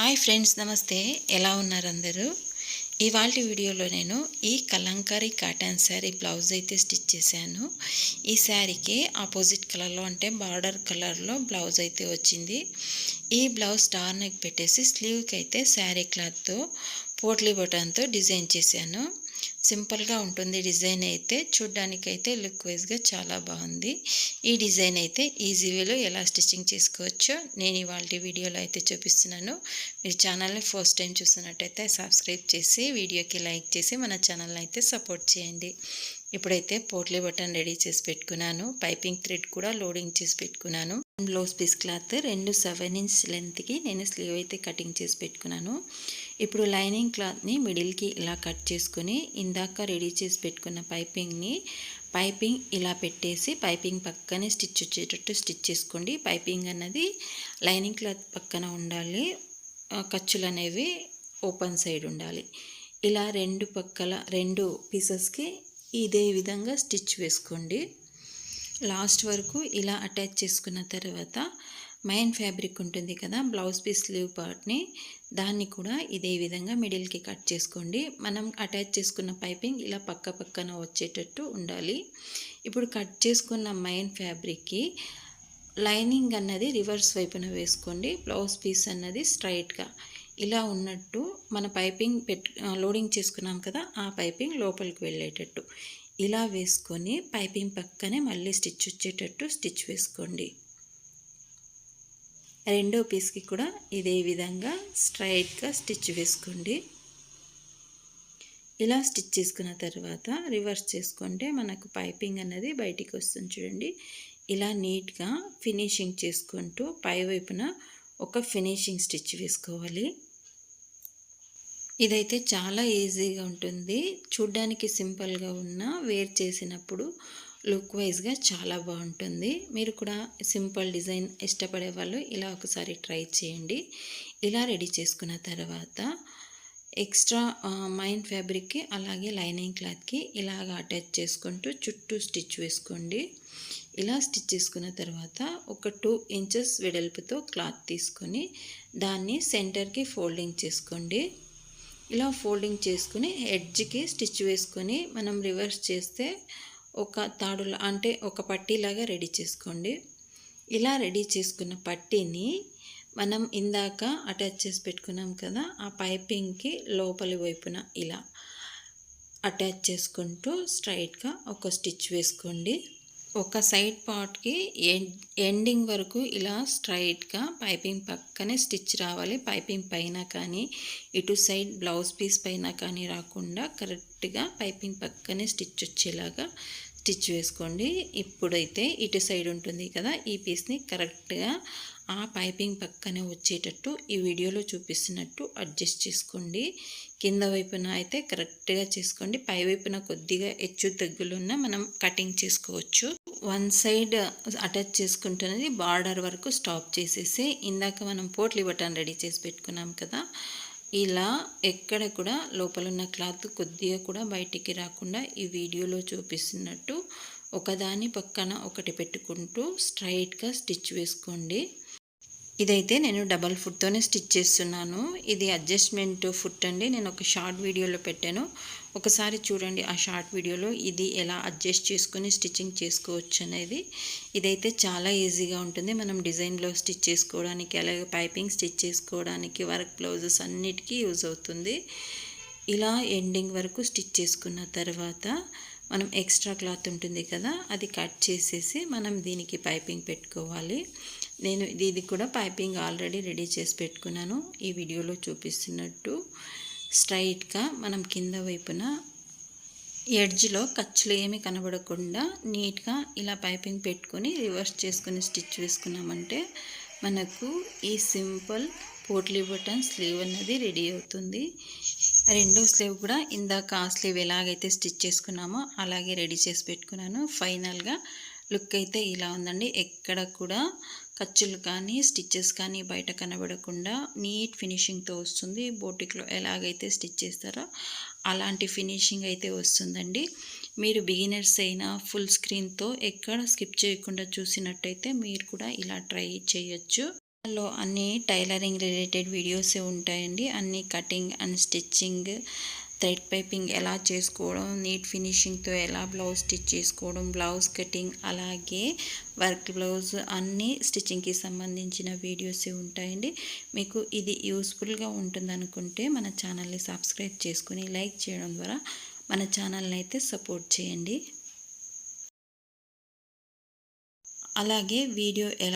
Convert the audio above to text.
Hi friends నమస్తే. ఎలా ఉన్నారు అందరూ? ఇవాళ వీడియోలో నేను ఈ కలంకారీ కాటన్ శారీ బ్లౌజ్ అయితే స్టిచ్ చేశాను. ఈ శారీకి ఆపోజిట్ కలర్లో అంటే బార్డర్ కలర్లో బ్లౌజ్ అయితే వచ్చింది. ఈ బ్లౌజ్ స్టార్ నెక్ పెట్టేసి స్లీవ్కి అయితే శారీ క్లాత్తో పోట్లీ బటన్తో డిజైన్ చేశాను. సింపుల్గా ఉంటుంది డిజైన్ అయితే. చూడ్డానికైతే లుక్ వైజ్గా చాలా బాగుంది. ఈ డిజైన్ అయితే ఈజీవేలో ఎలా స్టిచ్చింగ్ చేసుకోవచ్చో నేను ఇవాళ వీడియోలో అయితే చూపిస్తున్నాను. మీరు ఛానల్ని ఫస్ట్ టైం చూస్తున్నట్టయితే సబ్స్క్రైబ్ చేసి వీడియోకి లైక్ చేసి మన ఛానల్ని అయితే సపోర్ట్ చేయండి. ఇప్పుడైతే పోట్లీ బటన్ రెడీ చేసి పెట్టుకున్నాను. పైపింగ్ థ్రెడ్ కూడా లోడింగ్ చేసి పెట్టుకున్నాను. బ్లౌజ్ పీస్ క్లాత్ రెండు సెవెన్ ఇంచ్ లెంత్కి నేను స్లీవ్ అయితే కటింగ్ చేసి పెట్టుకున్నాను. ఇప్పుడు లైనింగ్ క్లాత్ని మిడిల్కి ఇలా కట్ చేసుకుని ఇందాక రెడీ చేసి పెట్టుకున్న పైపింగ్ని పైపింగ్ ఇలా పెట్టేసి పైపింగ్ పక్కనే స్టిచ్ వచ్చేటట్టు స్టిచ్ చేసుకోండి. పైపింగ్ అన్నది లైనింగ్ క్లాత్ పక్కన ఉండాలి. ఖర్చులు అనేవి ఓపెన్ సైడ్ ఉండాలి. ఇలా రెండు పక్కల రెండు పీసెస్కి ఇదే విధంగా స్టిచ్ వేసుకోండి. లాస్ట్ వరకు ఇలా అటాచ్ చేసుకున్న తర్వాత మైన్ ఫ్యాబ్రిక్ ఉంటుంది కదా బ్లౌజ్ పీస్ స్లీవ్ పార్ట్ని దాన్ని కూడా ఇదే విధంగా మిడిల్కి కట్ చేసుకోండి. మనం అటాచ్ చేసుకున్న పైపింగ్ ఇలా పక్క పక్కన వచ్చేటట్టు ఉండాలి. ఇప్పుడు కట్ చేసుకున్న మైన్ ఫ్యాబ్రిక్కి లైనింగ్ అన్నది రివర్స్ వైపున వేసుకోండి. బ్లౌజ్ పీస్ అన్నది స్ట్రైట్గా ఇలా ఉన్నట్టు మన పైపింగ్ పెట్ లోడింగ్ చేసుకున్నాం కదా ఆ పైపింగ్ లోపలికి వెళ్ళేటట్టు. ఇలా వేసుకొని పైపింగ్ పక్కనే మళ్ళీ స్టిచ్ వచ్చేటట్టు స్టిచ్ వేసుకోండి. రెండో పీస్కి కూడా ఇదే విధంగా స్ట్రైట్గా స్టిచ్ వేసుకోండి. ఇలా స్టిచ్ చేసుకున్న తర్వాత రివర్స్ చేసుకుంటే మనకు పైపింగ్ అనేది బయటికి వస్తుంది చూడండి. ఇలా నీట్గా ఫినిషింగ్ చేసుకుంటూ పై వైపున ఒక ఫినిషింగ్ స్టిచ్ వేసుకోవాలి. ఇదైతే చాలా ఈజీగా ఉంటుంది. చూడ్డానికి సింపుల్గా ఉన్న వేర్ చేసినప్పుడు లుక్ వైజ్గా చాలా బాగుంటుంది. మీరు కూడా సింపుల్ డిజైన్ ఇష్టపడే వాళ్ళు ఇలా ఒకసారి ట్రై చేయండి. ఇలా రెడీ చేసుకున్న తర్వాత ఎక్స్ట్రా మైన్ ఫ్యాబ్రిక్కి అలాగే లైనింగ్ క్లాత్కి ఇలాగ అటాచ్ చేసుకుంటూ చుట్టూ స్టిచ్ వేసుకోండి. ఇలా స్టిచ్ చేసుకున్న తర్వాత ఒక టూ ఇంచెస్ వెడల్పుతో క్లాత్ తీసుకొని దాన్ని సెంటర్కి ఫోల్డింగ్ చేసుకోండి. ఇలా ఫోల్డింగ్ చేసుకుని హెడ్జ్కి స్టిచ్ వేసుకొని మనం రివర్స్ చేస్తే ఒక తాడులా అంటే ఒక పట్టీలాగా రెడీ చేసుకోండి. ఇలా రెడీ చేసుకున్న పట్టీని మనం ఇందాక అటాచ్ చేసి పెట్టుకున్నాం కదా ఆ పైపింగ్కి లోపలి వైపున ఇలా అటాచ్ చేసుకుంటూ స్ట్రైట్గా ఒక స్టిచ్ వేసుకోండి. ఒక సైడ్ పార్ట్కి ఎండింగ్ వరకు ఇలా స్ట్రైట్గా పైపింగ్ పక్కనే స్టిచ్ రావాలి. పైపింగ్ పైన కానీ ఇటు సైడ్ బ్లౌజ్ పీస్ పైన కానీ రాకుండా కరెక్ట్గా పైపింగ్ పక్కనే స్టిచ్ వచ్చేలాగా స్టిచ్ వేసుకోండి. ఇప్పుడైతే ఇటు సైడ్ ఉంటుంది కదా ఈ పీస్ని కరెక్ట్గా ఆ పైపింగ్ పక్కనే వచ్చేటట్టు ఈ వీడియోలో చూపిస్తున్నట్టు అడ్జస్ట్ చేసుకోండి. కింద వైపున అయితే కరెక్ట్గా చేసుకోండి. పై వైపున కొద్దిగా హెచ్చు తగ్గులున్న మనం కటింగ్ చేసుకోవచ్చు. వన్ సైడ్ అటాచ్ చేసుకుంటున్నది బార్డర్ వరకు స్టాప్ చేసేసి ఇందాక మనం పోట్లీ బటన్ రెడీ చేసి పెట్టుకున్నాం కదా ఇలా ఎక్కడ కూడా లోపల ఉన్న క్లాత్ కొద్దిగా కూడా బయటికి రాకుండా ఈ వీడియోలో చూపిస్తున్నట్టు ఒకదాని పక్కన ఒకటి పెట్టుకుంటూ స్ట్రైట్గా స్టిచ్ వేసుకోండి. ఇదైతే నేను డబల్ ఫుట్తోనే స్టిచ్ చేస్తున్నాను. ఇది అడ్జస్ట్మెంట్ ఫుట్ అండి. నేను ఒక షార్ట్ వీడియోలో పెట్టాను. ఒకసారి చూడండి ఆ షార్ట్ వీడియోలో ఇది ఎలా అడ్జస్ట్ చేసుకొని స్టిచ్చింగ్ చేసుకోవచ్చు అనేది. ఇదైతే చాలా ఈజీగా ఉంటుంది. మనం డిజైన్లో స్టిచ్ చేసుకోవడానికి అలాగే పైపింగ్ స్టిచ్ చేసుకోవడానికి వర్క్ బ్లౌజెస్ అన్నిటికీ యూజ్ అవుతుంది. ఇలా ఎండింగ్ వరకు స్టిచ్ చేసుకున్న తర్వాత మనం ఎక్స్ట్రా క్లాత్ ఉంటుంది కదా అది కట్ చేసేసి మనం దీనికి పైపింగ్ పెట్టుకోవాలి. నేను ఇది కూడా పైపింగ్ ఆల్రెడీ రెడీ చేసి పెట్టుకున్నాను. ఈ వీడియోలో చూపిస్తున్నట్టు స్ట్రైట్గా మనం కింద వైపున ఎడ్జ్లో ఖర్చులు ఏమీ కనబడకుండా నీట్గా ఇలా పైపింగ్ పెట్టుకొని రివర్స్ చేసుకుని స్టిచ్ వేసుకున్నామంటే మనకు ఈ సింపుల్ పోట్లీ బటన్ స్లీవ్ అనేది రెడీ అవుతుంది. రెండో స్లీవ్ కూడా ఇందాక ఆ స్లీవ్ ఎలాగైతే స్టిచ్ చేసుకున్నామో అలాగే రెడీ చేసి పెట్టుకున్నాను. ఫైనల్గా లుక్ అయితే ఇలా ఉందండి. ఎక్కడ కూడా ఖర్చులు కానీ స్టిచ్చెస్ కానీ బయట కనబడకుండా నీట్ ఫినిషింగ్తో వస్తుంది. బోటిక్లో ఎలాగైతే స్టిచ్ చేస్తారో అలాంటి ఫినిషింగ్ అయితే వస్తుందండి. మీరు బిగినర్స్ అయినా ఫుల్ స్క్రీన్తో ఎక్కడ స్కిప్ చేయకుండా చూసినట్టయితే మీరు కూడా ఇలా ట్రై చేయొచ్చు. లో అన్ని టైలరింగ్ రిలేటెడ్ వీడియోసే ఉంటాయండి. అన్ని cutting and stitching thread piping ఎలా చేసుకోవడం నీట్ ఫినిషింగ్తో ఎలా బ్లౌజ్ స్టిచ్ చేసుకోవడం బ్లౌజ్ కటింగ్ అలాగే వర్క్ బ్లౌజ్ అన్నీ స్టిచ్చింగ్కి సంబంధించిన వీడియోస్ ఉంటాయండి. మీకు ఇది యూస్ఫుల్గా ఉంటుంది అనుకుంటే మన ఛానల్ని సబ్స్క్రైబ్ చేసుకుని లైక్ చేయడం ద్వారా మన ఛానల్ని అయితే సపోర్ట్ చేయండి. అలాగే వీడియో ఎలా